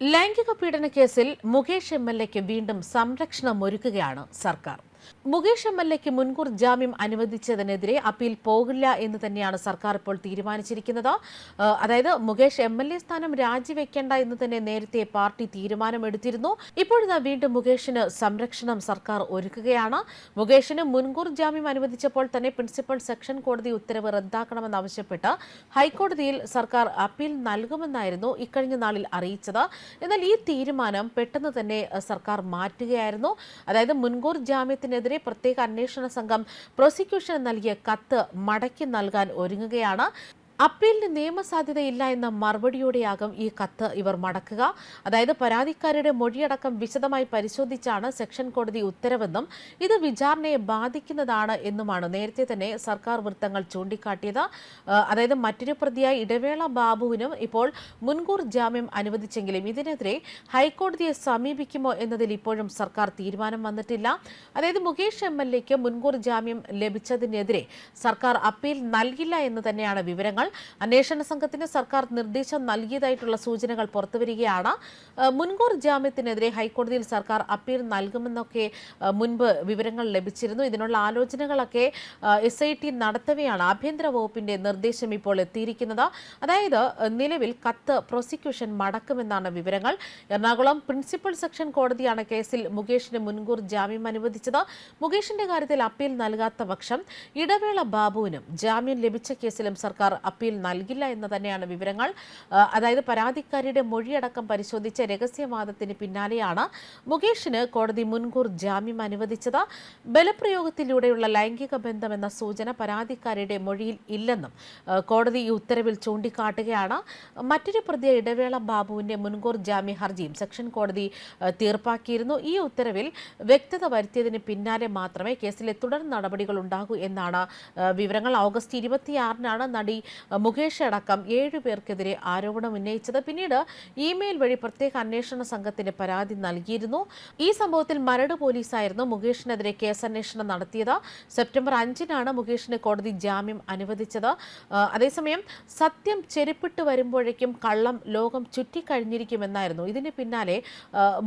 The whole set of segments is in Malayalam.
ലൈംഗിക പീഡന കേസിൽ മുകേഷ് എം എൽ എക്ക് വീണ്ടും സംരക്ഷണം ഒരുക്കുകയാണ് സർക്കാർ. മുകേഷ് എം എൽ എക്ക് മുൻകൂർ ജാമ്യം അനുവദിച്ചതിനെതിരെ അപ്പീൽ പോകില്ല എന്ന് തന്നെയാണ് സർക്കാർ ഇപ്പോൾ തീരുമാനിച്ചിരിക്കുന്നത്. അതായത് മുകേഷ് എം എൽ എ സ്ഥാനം രാജിവെക്കേണ്ട എന്ന് തന്നെ നേരത്തെ പാർട്ടി തീരുമാനമെടുത്തിരുന്നു. ഇപ്പോഴിതാ വീണ്ടും മുകേഷിന് സംരക്ഷണം സർക്കാർ ഒരുക്കുകയാണ്. മുകേഷിന് മുൻകൂർ ജാമ്യം അനുവദിച്ചപ്പോൾ തന്നെ പ്രിൻസിപ്പൽ സെക്ഷൻ കോടതി ഉത്തരവ് റദ്ദാക്കണമെന്നാവശ്യപ്പെട്ട് ഹൈക്കോടതിയിൽ സർക്കാർ അപ്പീൽ നൽകുമെന്നായിരുന്നു ഇക്കഴിഞ്ഞ നാളിൽ അറിയിച്ചത്. എന്നാൽ ഈ തീരുമാനം പെട്ടെന്ന് തന്നെ സർക്കാർ മാറ്റുകയായിരുന്നു. അതായത് മുൻകൂർ ജാമ്യത്തിനെതിരെ പ്രത്യേക അന്വേഷണ സംഘം പ്രോസിക്യൂഷന് നൽകിയ കത്ത് മടക്കി നൽകാൻ ഒരുങ്ങുകയാണ്. അപ്പീലിന് നിയമസാധ്യതയില്ല എന്ന മറുപടിയോടെയാകും ഈ കത്ത് ഇവർ മടക്കുക. അതായത് പരാതിക്കാരുടെ മൊഴിയടക്കം വിശദമായി പരിശോധിച്ചാണ് സെക്ഷൻ കോടതി ഉത്തരവെന്നും ഇത് വിചാരണയെ ബാധിക്കുന്നതാണ് എന്നുമാണ് നേരത്തെ തന്നെ സർക്കാർ വൃത്തങ്ങൾ ചൂണ്ടിക്കാട്ടിയത്. അതായത് മറ്റൊരു പ്രതിയായ ഇടവേള ബാബുവിനും ഇപ്പോൾ മുൻകൂർ ജാമ്യം അനുവദിച്ചെങ്കിലും ഇതിനെതിരെ ഹൈക്കോടതിയെ സമീപിക്കുമോ എന്നതിൽ ഇപ്പോഴും സർക്കാർ തീരുമാനം വന്നിട്ടില്ല. അതായത് മുകേഷ് എം മുൻകൂർ ജാമ്യം ലഭിച്ചതിനെതിരെ സർക്കാർ അപ്പീൽ നൽകില്ല എന്ന് തന്നെയാണ് വിവരങ്ങൾ. അന്വേഷണ സംഘത്തിന് സർക്കാർ നിർദ്ദേശം നൽകിയതായിട്ടുള്ള സൂചനകൾ പുറത്തുവരികയാണ്. മുൻകൂർ ജാമ്യത്തിനെതിരെ ഹൈക്കോടതിയിൽ സർക്കാർ അപ്പീൽ നൽകുമെന്നൊക്കെ മുൻപ് വിവരങ്ങൾ ലഭിച്ചിരുന്നു. ഇതിനുള്ള ആലോചനകളൊക്കെ എസ് ഐ ടി നടത്തവെയാണ് ആഭ്യന്തര വകുപ്പിന്റെ നിർദ്ദേശം ഇപ്പോൾ എത്തിയിരിക്കുന്നത്. അതായത് നിലവിൽ കത്ത് പ്രോസിക്യൂഷൻ മടക്കുമെന്നാണ് വിവരങ്ങൾ. എറണാകുളം പ്രിൻസിപ്പൽ സെക്ഷൻ കോടതിയാണ് കേസിൽ മുകേഷിന് മുൻകൂർ ജാമ്യം അനുവദിച്ചത്. മുകേഷിന്റെ കാര്യത്തിൽ അപ്പീൽ നൽകാത്ത പക്ഷം ഇടവേള ബാബുവിനും ജാമ്യം ലഭിച്ച കേസിലും സർക്കാർ അപ്പീൽ നൽകില്ല എന്ന് തന്നെയാണ് വിവരങ്ങൾ. അതായത് പരാതിക്കാരിയുടെ മൊഴിയടക്കം പരിശോധിച്ച രഹസ്യവാദത്തിന് പിന്നാലെയാണ് മുകേഷിന് കോടതി മുൻകൂർ ജാമ്യം അനുവദിച്ചത്. ബലപ്രയോഗത്തിലൂടെയുള്ള ലൈംഗിക ബന്ധമെന്ന സൂചന പരാതിക്കാരിയുടെ മൊഴിയിൽ ഇല്ലെന്നും കോടതി ഈ ഉത്തരവിൽ ചൂണ്ടിക്കാട്ടുകയാണ്. മറ്റൊരു പ്രതിയെ ഇടവേള ബാബുവിന്റെ മുൻകൂർ ജാമ്യ ഹർജിയും സെക്ഷൻ കോടതി തീർപ്പാക്കിയിരുന്നു. ഈ ഉത്തരവിൽ വ്യക്തത വരുത്തിയതിന് പിന്നാലെ മാത്രമേ കേസിലെ തുടർ നടപടികൾ ഉണ്ടാകൂ എന്നാണ് വിവരങ്ങൾ. ഓഗസ്റ്റ് ഇരുപത്തിയാറിനാണ് നടി മുകേഷ് അടക്കം ഏഴു പേർക്കെതിരെ ആരോപണം ഉന്നയിച്ചത്. പിന്നീട് ഇമെയിൽ വഴി പ്രത്യേക അന്വേഷണ സംഘത്തിന് പരാതി നൽകിയിരുന്നു. ഈ സംഭവത്തിൽ മരട് പോലീസായിരുന്നു മുകേഷിനെതിരെ കേസന്വേഷണം നടത്തിയത്. സെപ്റ്റംബർ അഞ്ചിനാണ് മുകേഷിന് കോടതി ജാമ്യം അനുവദിച്ചത്. അതേസമയം സത്യം ചെരുപ്പിട്ട് വരുമ്പോഴേക്കും കള്ളം ലോകം ചുറ്റിക്കഴിഞ്ഞിരിക്കുമെന്നായിരുന്നു ഇതിന് പിന്നാലെ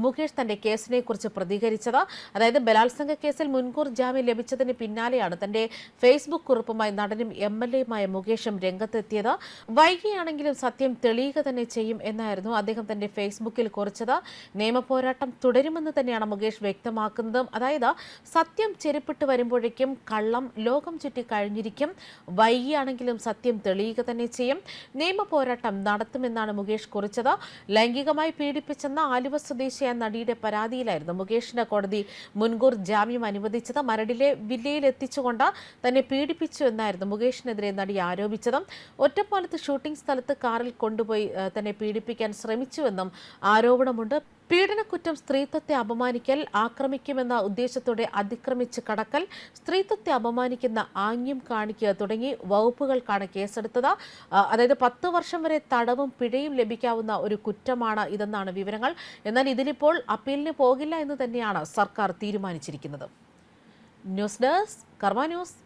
മുകേഷ് തന്റെ കേസിനെ കുറിച്ച് പ്രതികരിച്ചത്. അതായത് ബലാത്സംഗ കേസിൽ മുൻകൂർ ജാമ്യം ലഭിച്ചതിന് പിന്നാലെയാണ് തന്റെ ഫേസ്ബുക്ക് കുറിപ്പുമായി നടനും എം എൽ എയുമായ മുകേഷും രംഗത്തെത്തിയത് വൈകിയാണെങ്കിലും സത്യം തെളിയുക തന്നെ ചെയ്യും എന്നായിരുന്നു അദ്ദേഹം തന്റെ ഫേസ്ബുക്കിൽ കുറിച്ചത്. നിയമപോരാട്ടം തുടരുമെന്ന് തന്നെയാണ് മുകേഷ് വ്യക്തമാക്കുന്നത്. അതായത് സത്യം ചെരുപ്പിട്ട് വരുമ്പോഴേക്കും കള്ളം ലോകം ചുറ്റി കഴിഞ്ഞിരിക്കും. വൈകിയാണെങ്കിലും സത്യം തെളിയുക തന്നെ ചെയ്യും. നിയമപോരാട്ടം നടത്തുമെന്നാണ് മുകേഷ് കുറിച്ചത്. ലൈംഗികമായി പീഡിപ്പിച്ചെന്ന ആലുവ സ്വദേശിയായ നടിയുടെ പരാതിയിലായിരുന്നു മുകേഷിന് കോടതി മുൻകൂർ ജാമ്യം അനുവദിച്ചത്. മരടിലെ വില്ലയിൽ എത്തിച്ചുകൊണ്ട് തന്നെ പീഡിപ്പിച്ചു എന്നായിരുന്നു മുകേഷിനെതിരെ നടി ആരോപിച്ചത്. ഒറ്റപ്പാലത്ത് ഷൂട്ടിംഗ് സ്ഥലത്ത് കാറിൽ കൊണ്ടുപോയി തന്നെ പീഡിപ്പിക്കാൻ ശ്രമിച്ചുവെന്നും ആരോപണമുണ്ട്. പീഡനക്കുറ്റം സ്ത്രീത്വത്തെ അപമാനിക്കൽ ആക്രമിക്കുമെന്ന ഉദ്ദേശത്തോടെ അതിക്രമിച്ച് കടക്കൽ സ്ത്രീത്വത്തെ അപമാനിക്കുന്ന ആംഗ്യം കാണിക്കുക തുടങ്ങി വകുപ്പുകൾക്കാണ് കേസെടുത്തത്. അതായത് പത്ത് വർഷം വരെ തടവും പിഴയും ലഭിക്കാവുന്ന ഒരു കുറ്റമാണ് ഇതെന്നാണ് വിവരങ്ങൾ. എന്നാൽ ഇതിലിപ്പോൾ അപ്പീലിന് പോകില്ല എന്ന് തന്നെയാണ് സർക്കാർ തീരുമാനിച്ചിരിക്കുന്നത്. News desk Karma news.